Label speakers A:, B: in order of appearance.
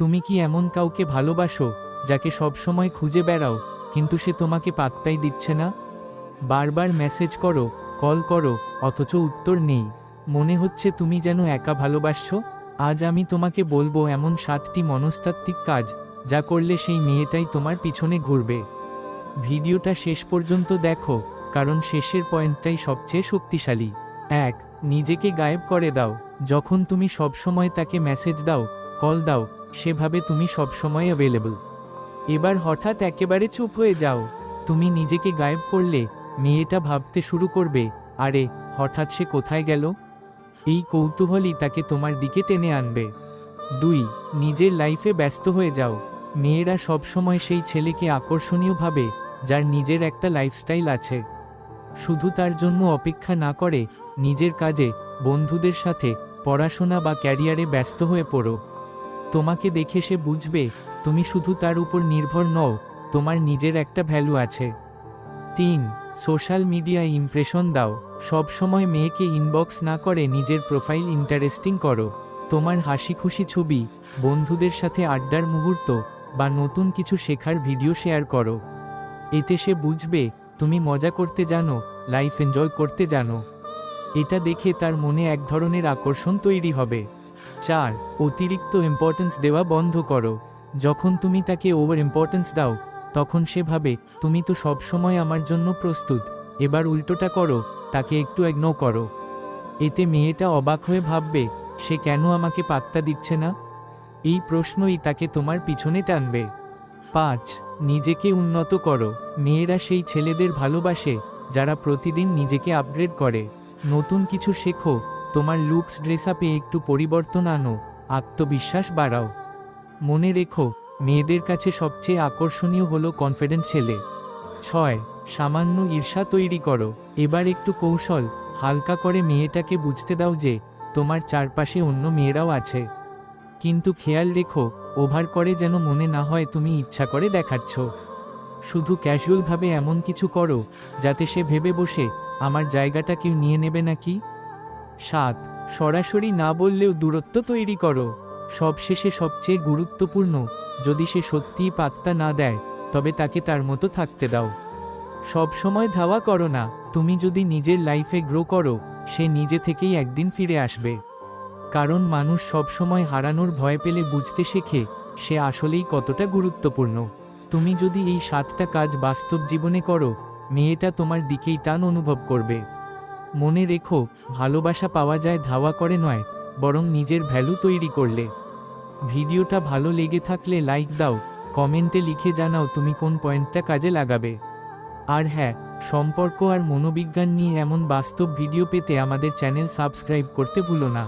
A: তুমি কি এমন কাউকে ভালোবাসো, যাকে সবসময় খুঁজে বেড়াও, কিন্তু সে তোমাকে পাত্তাই দিচ্ছে না? বারবার মেসেজ করো, কল করো, অথচ উত্তর নেই। মনে হচ্ছে তুমি যেন একা ভালোবাসছো? আজ আমি তোমাকে বলব এমন সাতটি মনস্তাত্ত্বিক কাজ, যা করলে সেই মেয়েটাই তোমার পিছনে ঘুরবে। ভিডিওটা শেষ পর্যন্ত দেখো, কারণ শেষের পয়েন্টটাই সবচেয়ে শক্তিশালী। এক, নিজেকে গায়েব করে দাও। যখন তুমি সবসময় তাকে মেসেজ দাও কল দাও, সেভাবে তুমি সবসময় অ্যাভেলেবল এবার হঠাৎ একেবারে চুপ হয়ে যাও। তুমি নিজেকে গায়েব করলে, মেয়েটা ভাবতে শুরু করবে, আরে, হঠাৎ সে কোথায় গেল? এই কৌতূহলই তাকে তোমার দিকে টেনে আনবে। দুই, নিজের লাইফে ব্যস্ত হয়ে যাও। মেয়েরা সবসময় সেই ছেলেকে আকর্ষণীয়ভাবে যার নিজের একটা লাইফস্টাইল আছে। শুধু তার জন্য অপেক্ষা না করে, নিজের কাজে, বন্ধুদের সাথে, পড়াশোনা বা ক্যারিয়ারে ব্যস্ত হয়ে পড়ো। তোমাকে দেখে সে বুঝবে, তুমি শুধু তার উপর নির্ভর নও, তোমার নিজের একটা ভ্যালু আছে। তিন সোশ্যাল মিডিয়ায় ইমপ্রেশন দাও। সব সময় মেয়েকে ইনবক্স না করে নিজের প্রোফাইল ইন্টারেস্টিং করো। তোমার হাসি খুশি ছবি, বন্ধুদের সাথে আড্ডার মুহূর্ত, বা নতুন কিছু শেখার ভিডিও শেয়ার করো। এতে সে বুঝবে, তুমি মজা করতে জানো লাইফ এনজয় করতে জানো। এটা দেখে তার মনে এক ধরনের আকর্ষণ তৈরি হবে। চার, অতিরিক্ত ইম্পর্টেন্স দেওয়া বন্ধ করো। যখন তুমি তাকে ওভার ইম্পর্টেন্স দাও, তখন সে ভাবে, তুমি তো সবসময় আমার জন্য প্রস্তুত, এবার উল্টোটা করো, তাকে একটু এগনো করো। এতে মেয়েটা অবাক হয়ে ভাববে, সে কেন আমাকে পাত্তা দিচ্ছে না? এই প্রশ্নই তাকে তোমার পিছনে টানবে। পাঁচ, নিজেকে উন্নত করো। মেয়েরা সেই ছেলেদের ভালোবাসে, যারা প্রতিদিন নিজেকে আপগ্রেড করে। নতুন কিছু শেখো তোমার লুকস ড্রেস আপে একটু পরিবর্তন আনো, আত্মবিশ্বাস বাড়াও। মনে রেখো, মেয়েদের কাছে সবচেয়ে আকর্ষণীয় হলো কনফিডেন্ট ছেলে। ছয়, সামান্য ঈর্ষা তৈরি করো। এবার একটু কৌশল, হালকা করে মেয়েটাকে বুঝতে দাও যে, তোমার চারপাশে অন্য মেয়েরাও আছে। কিন্তু খেয়াল রেখো, ওভার করে যেন মনে না হয় তুমি ইচ্ছা করে দেখাচ্ছ। শুধু ক্যাজুয়ালভাবে এমন কিছু করো, যাতে সে ভেবে বসে, আমার জায়গাটা কেউ নিয়ে নেবে নাকি? সাত, সরাসরি না বললেও দূরত্ব তৈরি করো। সবশেষে সবচেয়ে গুরুত্বপূর্ণ, যদি সে সত্যিই পাত্তা না দেয়, তবে তাকে তার মতো থাকতে দাও। সব সময় ধাওয়া করো না, তুমি যদি নিজের লাইফে গ্রো করো, সে নিজে থেকেই একদিন ফিরে আসবে। কারণ মানুষ সবসময় হারানোর ভয় পেলে বুঝতে শেখে, সে আসলেই কতটা গুরুত্বপূর্ণ। তুমি যদি এই সাতটা কাজ বাস্তব জীবনে করো, মেয়েটা তোমার দিকেই টান অনুভব করবে। মনে রেখো, ভালোবাসা পাওয়া যায় ধাওয়া করে নয়, বরং নিজের ভ্যালু তৈরি করলে। ভিডিওটা ভালো লেগে থাকলে লাইক দাও, কমেন্টে লিখে জানাও তুমি কোন পয়েন্টটা কাজে লাগাবে। আর হ্যাঁ সম্পর্ক আর মনোবিজ্ঞান নিয়ে এমন বাস্তব ভিডিও পেতে আমাদের চ্যানেল সাবস্ক্রাইব করতে ভুলো না।